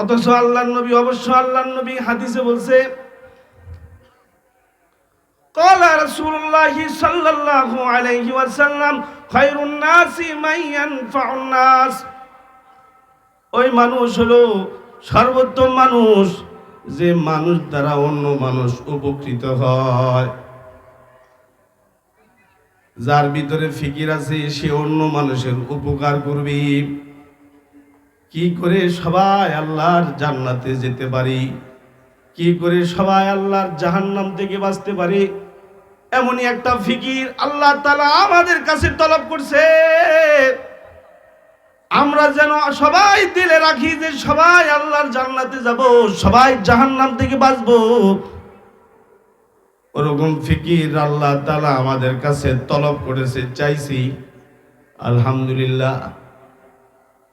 অথচ আল্লাহ নবী অবশ্য আল্লাহ নবী হাদিসে বলছে قال رسول الله صلى الله عليه وسلم خير الناس من ينفع الناس ওই মানুষ হলো সর্বোত্তম মানুষ যে মানুষ দ্বারা অন্য মানুষ উপকৃত হয় যার ভিতরে ফিকির আছে সে অন্য মানুষের উপকার করবে কি করে সবাই আল্লাহর জান্নাতে যেতে পারি? কি করে সবাই আল্লাহর জাহান্নাম থেকে বাঁচতে পারি? এমনই একটা ফিকির আল্লাহ তালা আমাদের কাছে তলব করছে। আমরা যেন সবাই দিলে রাখি যে সবাই আল্লাহর জান্নাতে যাব, সবাই জাহান্নাম থেকে বাঁচবো। ওরকম ফিকির আল্লাহ তালা আমাদের কাছে তলব করেছে, চাইছি। আলহামদুলিল্লাহ।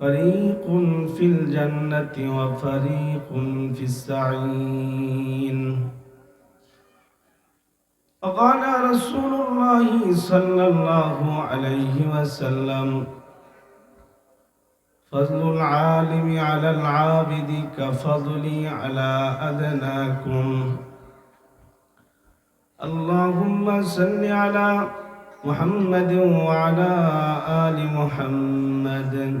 فريق في الجنة وفريق في السعين وقال رسول الله صلى الله عليه وسلم فضل العالم على العابد كفضلي على أدناكم. اللهم صل على محمد وعلى آل محمد.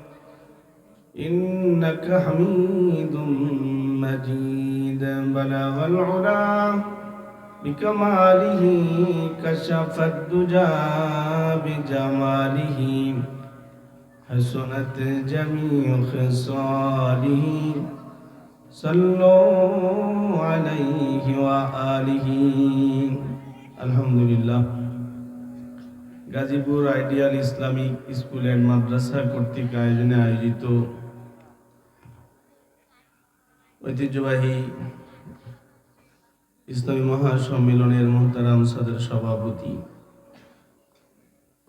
إنك حميد مجيد بلغ العلا بكماله كشف الدجى بجماله حسنت جميع خصاله صلوا عليه وآله الحمد لله Gazipur ideal Islamic school and madrasa কর্তৃক আয়োজনে আয়োজিত ঐতিহ্যবাহী ইসলামী মহাসম্মেলনের মোহতারাম সদের সভাপতি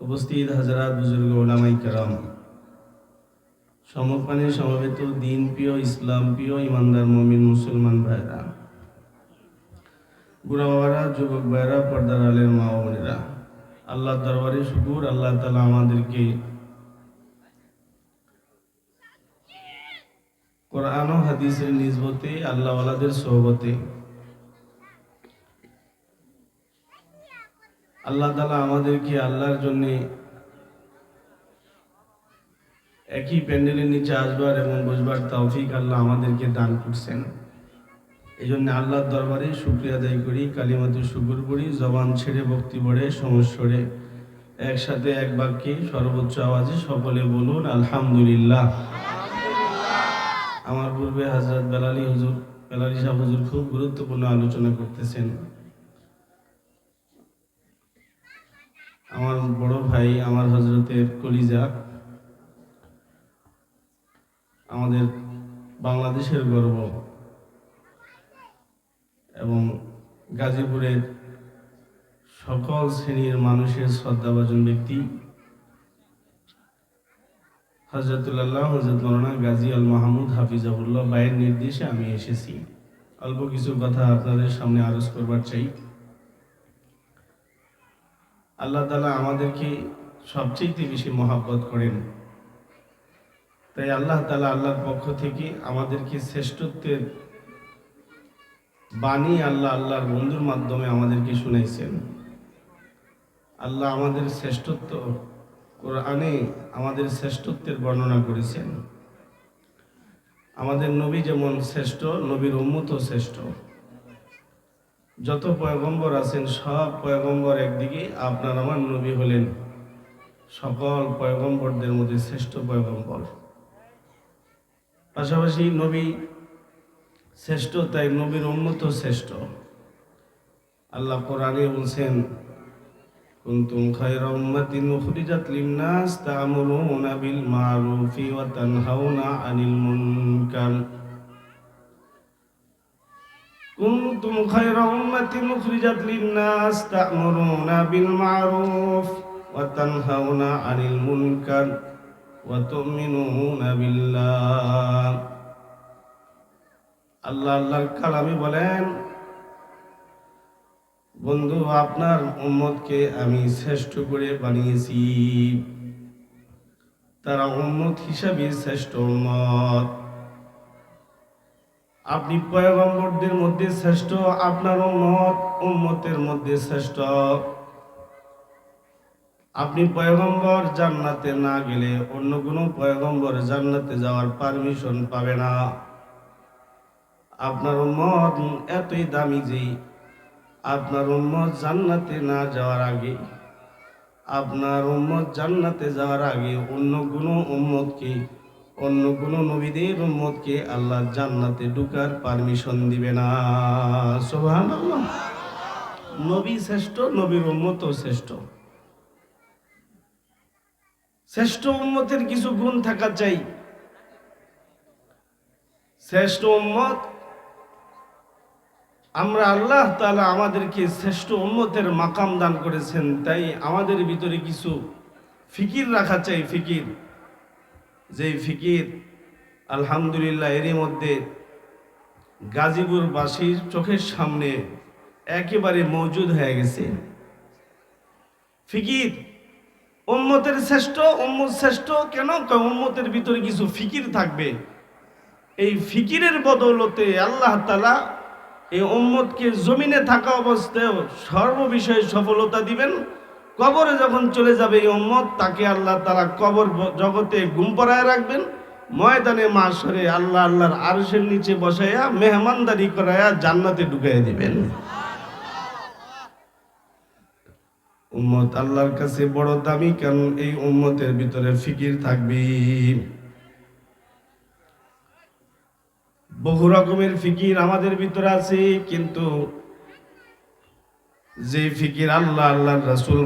উপস্থিত হাজারাত বুজুর্গ ওলামাই কারাম। সমপানে সমবেত দিন প্রিয় ইসলাম প্রিয় ইমানদার মমিন মুসলমান ভাইরা বুড়া বাবারা যুবক ভাইরা, পর্দার আলের মা বোনেরা আল্লাহ দরবারে শুকুর, আল্লাহ তালা আমাদেরকে কোরআন ও হাদিসের নিজবতে, আল্লাহওয়ালাদের সহবতে। আল্লাহ তালা আমাদেরকে আল্লাহর জন্য একই প্যান্ডেলের নিচে আসবার এবং বসবার তৌফিক আল্লাহ আমাদেরকে দান করছেন। এই জন্য আল্লাহর দরবারে শুক্রিয়া আদায় করি, কালিমাতু শুকুর করি, জবান ছেড়ে, ভক্তি পড়ে সমস্বরে একসাথে এক বাক্যে সর্বোচ্চ আওয়াজে সকলে বলুন, আলহামদুলিল্লাহ। আমার পূর্বে হাজরত বেলালি হুজুর, বেলালি শাহ হুজুর খুব গুরুত্বপূর্ণ আলোচনা করতেছেন। আমার বড় ভাই, আমার হজরতের কলিজা, আমাদের বাংলাদেশের গর্ব। এবং গাজীপুরের সকল শ্রেণির মানুষের শ্রদ্ধাভাজন ব্যক্তি। হজরতুল্লাহ হজরত মৌলানা গাজী আল মাহমুদ হাফিজাবুল্লাহ বাইয়ের নির্দেশে আমি এসেছি। অল্প কিছু কথা আপনাদের সামনে আরজ করবার চাই। আল্লাহ তালা আমাদেরকে সবচেয়ে বেশি মহাব্বত করেন। তাই আল্লাহ তালা আল্লাহর পক্ষ থেকে আমাদেরকে শ্রেষ্ঠত্বের বাণী আল্লাহ আল্লাহর বন্ধুর মাধ্যমে আমাদেরকে শুনাইছেন। আল্লাহ আমাদের শ্রেষ্ঠত্ব কোরআনে আমাদের শ্রেষ্ঠত্বের বর্ণনা করেছেন। আমাদের নবী যেমন শ্রেষ্ঠ, নবীর উম্মত শ্রেষ্ঠ। যত পয়গম্বর আছেন, সব পয়গম্বর একদিকে, আপনার আমার নবী হলেন। সকল পয়গম্বরদের মধ্যে শ্রেষ্ঠ পয়গম্বর। পাশাপাশি নবী শ্রেষ্ঠ, তাই নবীর উন্নত শ্রেষ্ঠ। আল্লাহ কোরআনে বলছেন তা'মুরুনা বিল মা'রুফি ওয়া তানহাউনা আনিল মুনকার। কুনতুম খায়রা উম্মাতিন উখরিজাত লিন-নাস তা'মুরুনা বিল মা'রুফ ওয়া তানহাউনা আনিল মুনকার। ওয়া তু'মিনুনা বিল্লাহ। আল্লাহ আল্লাহর কালামে বলেন বন্ধু, আপনার উম্মতকে আমি শ্রেষ্ঠ করে বানিয়েছি। তারা উম্মত হিসাবে শ্রেষ্ঠ উম্মত। আপনি পয়গম্বরদের মধ্যে শ্রেষ্ঠ, আপনার উম্মত উম্মতের মধ্যে শ্রেষ্ঠ। আপনি পয়গম্বর জান্নাতে না গেলে অন্য কোনো পয়গম্বর জান্নাতে যাওয়ার পারমিশন পাবে না। আপনার উম্মত এতই দামি যে আপনার উম্মত জান্নাতে না যাওয়ার আগে, আপনার উম্মত জান্নাতে যাওয়ার আগে অন্য কোনো উম্মতকে, অন্য কোনো নবীদের উম্মতকে আল্লাহ জান্নাতে ঢুকার পারমিশন দিবে না। সুবহানাল্লাহ। নবী শ্রেষ্ঠ, নবীর উম্মতও শ্রেষ্ঠ। শ্রেষ্ঠ উম্মতের কিছু গুণ থাকা চাই। শ্রেষ্ঠ উম্মত আমরা আল্লাহ তালা আমাদেরকে শ্রেষ্ঠ উম্মতের মাকাম দান করেছেন, তাই আমাদের ভিতরে কিছু ফিকির রাখা চাই, ফিকির। যে ফিকির, আলহামদুলিল্লাহ, এরই মধ্যে গাজীপুরবাসীর চোখের সামনে একেবারে মজুদ হয়ে গেছে। ফিকির, উম্মতের শ্রেষ্ঠ, উম্মত শ্রেষ্ঠ, কেন? কারণ উম্মতের ভিতরে কিছু ফিকির থাকবে। এই ফিকিরের বদৌলতে আল্লাহ তালা এই উম্মতকে জমিনে থাকা অবস্থায় সর্ব বিষয়ে সফলতা দিবেন। কবরে যখন চলে যাবে এই উম্মত, তাকে আল্লাহ তারা কবর জগতে গুম পড়ায় রাখবেন। ময়দানে মাসরে আল্লাহ আল্লাহর আরশের নিচে বসাইয়া মেহমানদারি করাইয়া জান্নাতে ঢুকাইয়া দিবেন। উম্মত আল্লাহর কাছে বড় দামি, কারণ এই উম্মতের ভিতরে ফিকির থাকবে বহু রকমের ফিকির আমাদের ভিতরে আছে, কিন্তু যে ফিকির আল্লাহ, আল্লাহর রাসূল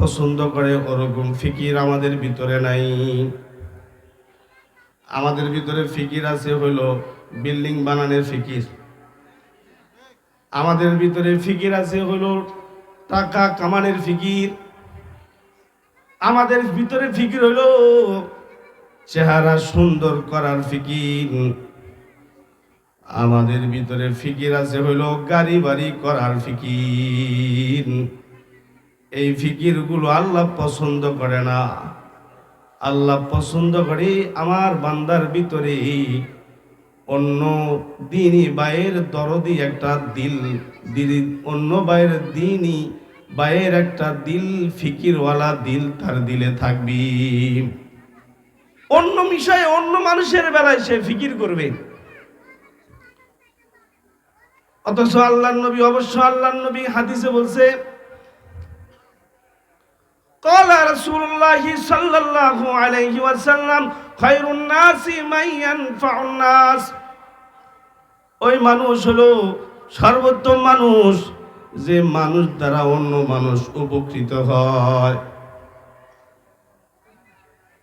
পছন্দ করে, ওরকম ফিকির আমাদের ভিতরে নাই। আমাদের ভিতরে ফিকির আছে হইল বিল্ডিং বানানোর ফিকির। আমাদের ভিতরে ফিকির আছে হইল টাকা কামানের ফিকির। আমাদের ভিতরে ফিকির হইল চেহারা সুন্দর করার ফিকির। আমাদের ভিতরে ফিকির আছে হইল গাড়ি বাড়ি করার ফিকির। এই ফিকিরগুলো আল্লাহ পছন্দ করে না। আল্লাহ পছন্দ করে আমার বান্দার ভিতরে। অন্য দিনই বায়ের দরদি একটা দিল দিল অন্য বায়ের দিনই বায়ের একটা দিল, ফিকিরওয়ালা দিল তার দিলে থাকবি। অন্য বিষয়ে অন্য মানুষের বেলায় সে ফিকির করবে। অথচ আল্লাহ নবী অবশ্য আল্লাহ নবী হাদিসে বলছে قال رسول الله صلى الله عليه وسلم خير الناس من ينفع الناس ওই মানুষ হলো সর্বোত্তম মানুষ যে মানুষ দ্বারা অন্য মানুষ উপকৃত হয়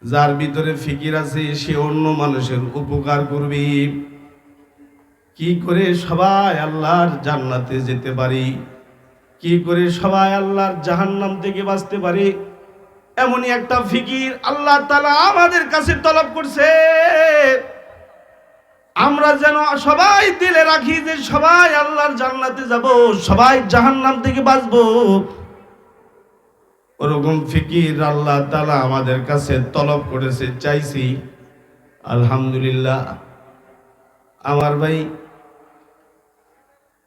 যার ভিতরে ফিকির আছে সে অন্য মানুষের উপকার করবে কি করে সবাই আল্লাহর জান্নাতে যেতে পারি? কি করে সবাই আল্লাহর জাহান্নাম থেকে বাঁচতে পারি? এমনই একটা ফিকির আল্লাহ তালা আমাদের কাছে তলব করছে। আমরা যেন সবাই দিলে রাখি যে সবাই আল্লাহর জান্নাতে যাব, সবাই জাহান্নাম থেকে বাঁচবো। ওরকম ফিকির আল্লাহ তালা আমাদের কাছে তলব করেছে, চাইছি। আলহামদুলিল্লাহ। আমার ভাই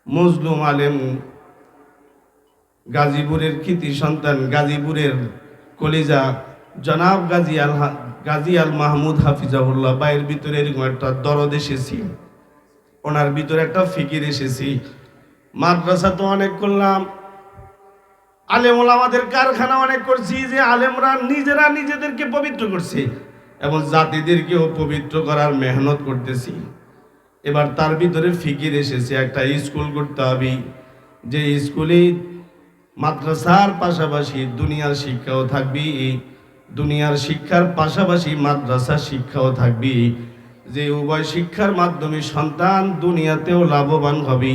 মজলুম আলেম গাজীপুরের কৃতি সন্তান গাজীপুরের কলিজা জনাব গাজী আল গাজী আল মাহমুদ হাফিজাহুল্লাহ বাইয়ের ভিতরে এরকম একটা দরদ এসেছি। ওনার ভিতরে একটা ফিকির এসেছি। মাদ্রাসা তো অনেক করলাম। আলেমুল আমাদের কারখানা অনেক করছি যে আলেমরা নিজেরা নিজেদেরকে পবিত্র করছে এবং জাতিদেরকেও পবিত্র করার মেহনত করতেছি। এবার তার ভিতরে ফিকির এসেছে, একটা স্কুল করতে হবে। যে স্কুলে মাদ্রাসার পাশাপাশি দুনিয়ার শিক্ষাও থাকবে, দুনিয়ার শিক্ষার পাশাপাশি মাদ্রাসার শিক্ষাও থাকবে। যে উভয় শিক্ষার মাধ্যমে সন্তান দুনিয়াতেও লাভবান হবে,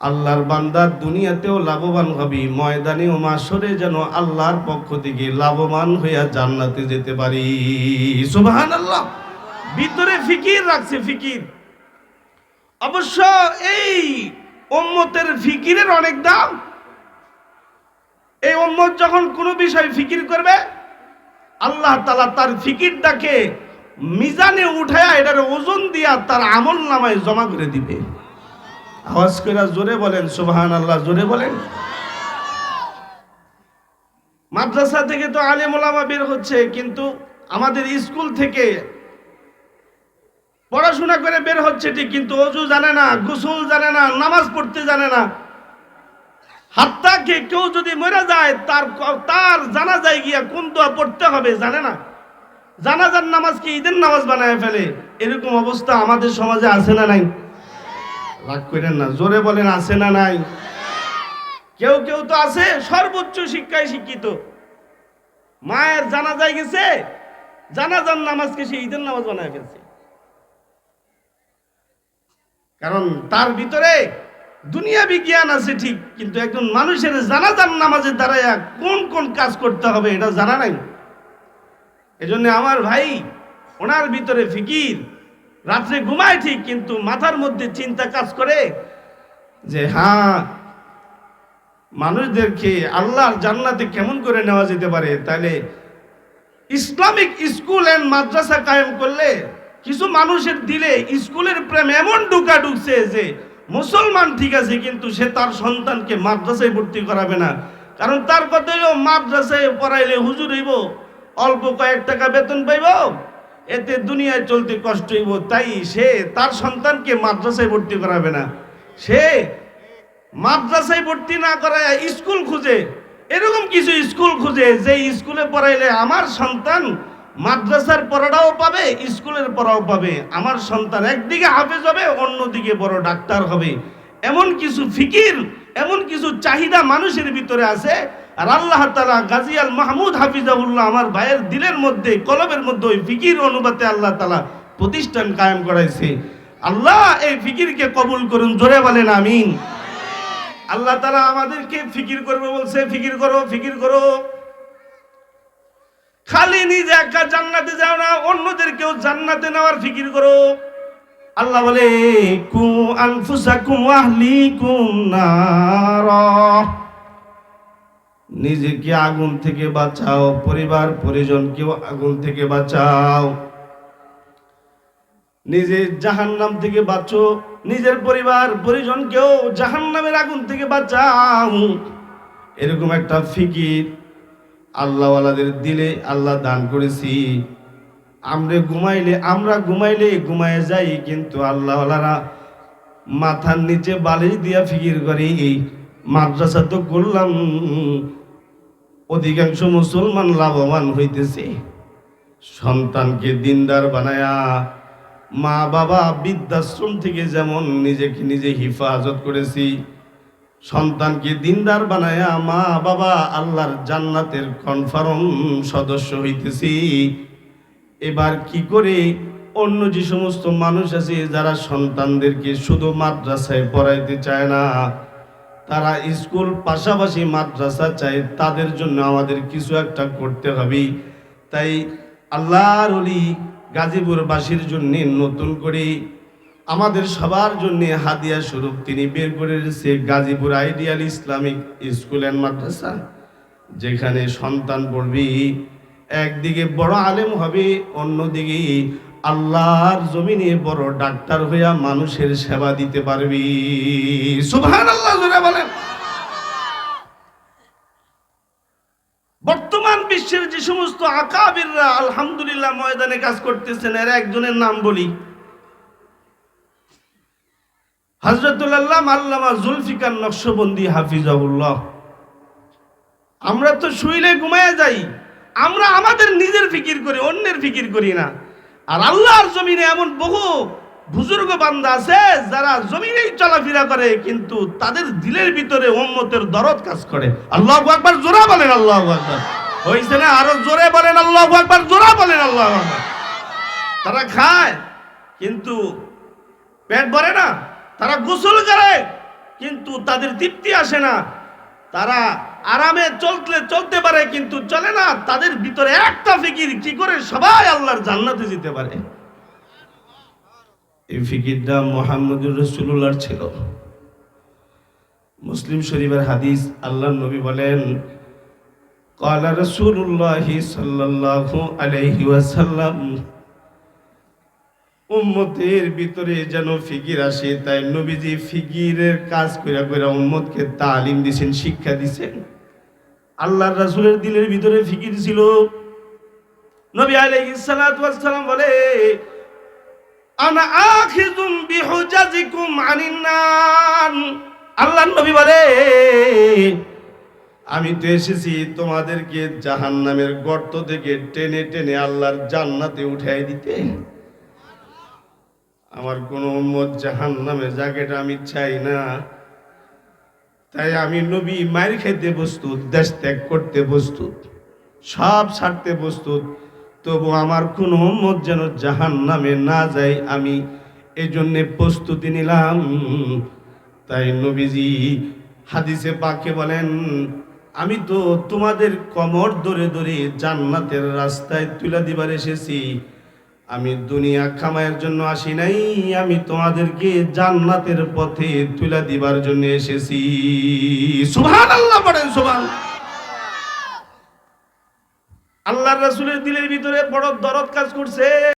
আল্লাহর বান্দার দুনিয়াতেও লাভবান হবে, ময়দানে ও মাসরে যেন আল্লাহর পক্ষ থেকে লাভবান হইয়া জান্নাতে যেতে পারি। সুবহান আল্লাহ ভিতরে ফিকির রাখছে, ফিকির। অবশ্য এই ওম্মতের ফিকিরের অনেক দাম। এই ওম্মত যখন কোনো বিষয় ফিকির করবে, আল্লাহ তালা তার ফিকিরটাকে মিজানে উঠায়া এটার ওজন দিয়া তার আমল নামায় জমা করে দিবে। আওয়াজ করে জোরে বলেন সুবহান আল্লাহ জোরে বলেন। মাদ্রাসা থেকে তো আলেম বের হচ্ছে, কিন্তু আমাদের স্কুল থেকে পড়াশোনা করে বের হচ্ছে ঠিক, কিন্তু অজু জানে না, গোসল জানে না, নামাজ পড়তে জানে না। হাত্তাকে কেউ যদি মরে যায়, তার তার জানা যায় গিয়া কোন দোয়া পড়তে হবে জানে না। জানাজার নামাজকে ঈদের নামাজ বানায় ফেলে? এরকম অবস্থা আমাদের সমাজে আছে না নাই? রাগ করেন না, জোরে বলেন আছে না নাই? কেউ কেউ তো আছে, সর্বোচ্চ শিক্ষায় শিক্ষিত। মায়ের জানা জানাজায় গেছে, জানাজার নামাজকে সে ঈদের নামাজ বানায় ফেলছে। কারণ তার ভিতরে দুনিয়া বিজ্ঞান আছে ঠিক, কিন্তু একজন মানুষের জানাজার নামাজের দ্বারাইয়া কোন কোন কাজ করতে হবে এটা জানা নাই। এজন্য আমার ভাই ওনার ভিতরে ফিকির, রাত্রে ঘুমায় ঠিক, কিন্তু মাথার মধ্যে চিন্তা কাজ করে যে হ্যাঁ মানুষদেরকে আল্লাহর জান্নাতে কেমন করে নেওয়া যেতে পারে? তাহলে ইসলামিক স্কুল এন্ড মাদ্রাসা কায়েম করলে কিছু মানুষের দিলে স্কুলের প্রেম এমন ঢুকা ঢুকছে যে মুসলমান ঠিক আছে, কিন্তু সে তার সন্তানকে মাদ্রাসায় ভর্তি করাবে না। কারণ তার কথা মাদ্রাসায় পড়াইলে হুজুর হইব, অল্প কয়েক টাকা বেতন পাইব, এতে দুনিয়ায় চলতে কষ্ট হইব, তাই সে তার সন্তানকে মাদ্রাসায় ভর্তি করাবে না। সে মাদ্রাসায় ভর্তি না করায় স্কুল খুঁজে, এরকম কিছু স্কুল খুঁজে, যে স্কুলে পড়াইলে আমার সন্তান মাদ্রাসার পড়াটাও পাবে, স্কুলের পড়াও পাবে। আমার সন্তান একদিকে হাফেজ হবে, অন্যদিকে বড় ডাক্তার হবে। এমন কিছু ফিকির, এমন কিছু চাহিদা মানুষের ভিতরে আছে। আর আল্লাহ তালা গাজিয়াল মাহমুদ হাফিজাউল্লাহ আমার ভাইয়ের দিলের মধ্যে, কলবের মধ্যে ওই ফিকির অনুপাতে আল্লাহ তালা প্রতিষ্ঠান কায়েম করাইছে। আল্লাহ এই ফিকিরকে কবুল করুন, জোরে বলেন আমিন। আল্লাহ তালা আমাদেরকে ফিকির করবে বলছে, ফিকির করো ফিকির করো। খালি নিজে একা জান্নাতে যাও না, অন্যদেরকেও জান্নাতে নেওয়ার ফিকির করো। আল্লাহ বলে, কু আনফুসাকুম আহলিকুম নারা। নিজেকে আগুন থেকে বাঁচাও, পরিবার, পরিজনকেও আগুন থেকে বাঁচাও। নিজে জাহান্নাম থেকে বাঁচো, নিজের পরিবার, পরিজনকেও জাহান্নামের আগুন থেকে বাঁচাও। এরকম একটা ফিকির আল্লাহওয়ালাদের দিলে আল্লাহ দান করেছি। আমরা ঘুমাইলে আমরা ঘুমাইলে ঘুমায় যাই, কিন্তু আল্লাহওয়ালারা মাথার নিচে বালিশ দিয়া ফিকির করে, এই মাদ্রাসা তো করলাম, অধিকাংশ মুসলমান লাভবান হইতেছে। সন্তানকে দিনদার বানায়া মা বাবা বৃদ্ধাশ্রম থেকে যেমন নিজেকে নিজে হিফাজত করেছি সন্তানকে দিনদার বানায়া মা বাবা আল্লাহর জান্নাতের কনফার্ম সদস্য হইতেছি। এবার কি করে অন্য যে সমস্ত মানুষ আছে যারা সন্তানদেরকে শুধু মাদ্রাসায় পড়াইতে চায় না, তারা স্কুল পাশাপাশি মাদ্রাসা চায়, তাদের জন্য আমাদের কিছু একটা করতে হবে। তাই আল্লাহর অলি গাজীপুরবাসীর জন্যে নতুন করে আমাদের সবার জন্য হাদিয়া স্বরূপ। তিনি বের করে রেখেছে Gazipur ideal Islamic school and madrasa যেখানে সন্তান পড়বি, একদিকে বড় আলেম হবে, অন্যদিকে আল্লাহর জমিনে বড় ডাক্তার হইয়া মানুষের সেবা দিতে পারবি। আল্লাহ বলেন। বর্তমান বিশ্বের যে সমস্ত আকাবিররা আলহামদুলিল্লাহ ময়দানে কাজ করতেছেন, এর একজনের নাম বলি। হজরতুল্লাহ আল্লামা জুলফিকার নকশবন্দি হাফিজাউল্লাহ আমরা তো শুইলে ঘুমায় যাই, আমরা আমাদের নিজের ফিকির করি, অন্যের ফিকির করি না। আর আল্লাহর জমিনে এমন বহু বুজুর্গ বান্দা আছে, যারা জমিনেই চলাফেরা করে, কিন্তু তাদের দিলের ভিতরে ওম্মতের দরদ কাজ করে। আল্লাহ একবার জোরা বলেন আল্লাহ একবার হয়েছে না? আরও জোরে বলেন আল্লাহ একবার জোরা বলেন আল্লাহ তারা খায়, কিন্তু পেট ভরে না। তারা গোসল করে কিন্তু তাদের তৃপ্তি আসে না তারা আরামে চলতে চলতে পারে কিন্তু চলে না তাদের ভিতরে একটা ফিকির কি করে সবাই আল্লাহর জান্নাতে যেতে পারে এই ফিকিরটা মোহাম্মদুর রসুল্লাহর ছিল মুসলিম শরীফের হাদিস আল্লাহ নবী বলেন قال رسول الله صلى الله عليه وسلم উম্মতের ভিতরে যেন ফিকির আসে, তাই নবীজি ফিকিরের কাজ কইরা কইরা উম্মতকে তালিম দিছেন, শিক্ষা দিছেন। আল্লাহর রাসূলের দিলের ভিতরে ফিকির ছিল। নবী আলাইহিস সালাতু ওয়াস সালাম বলে, আনা আখিযুম বিহুজাজিকুম আনিন নার আল্লাহর নবী বলে, আমি তো এসেছি তোমাদেরকে জাহান্নামের গর্ত থেকে টেনে টেনে আল্লাহর জান্নাতে উঠাই দিতে। আমার কোনো উম্মত জাহান নামে জায়গাটা আমি চাই না। তাই আমি নবী মায়ের খেতে প্রস্তুত, দেশ ত্যাগ করতে প্রস্তুত, সব ছাড়তে প্রস্তুত। তবু আমার কোনো উম্মত যেন জাহান নামে না যায়, আমি এই জন্যে প্রস্তুতি নিলাম। তাই নবীজি হাদিসে পাকে বলেন, আমি তো তোমাদের কমর ধরে ধরে জান্নাতের রাস্তায় তুলে দিবার এসেছি। আমি দুনিয়া খামায়ের জন্য আসি নাই, আমি তোমাদেরকে জান্নাতের পথে তুলে দিবার জন্য এসেছি। সুভান আল্লাহ পড়েন সুভান আল্লাহ রাসুলের দিলের ভিতরে বড় দরদ কাজ করছে।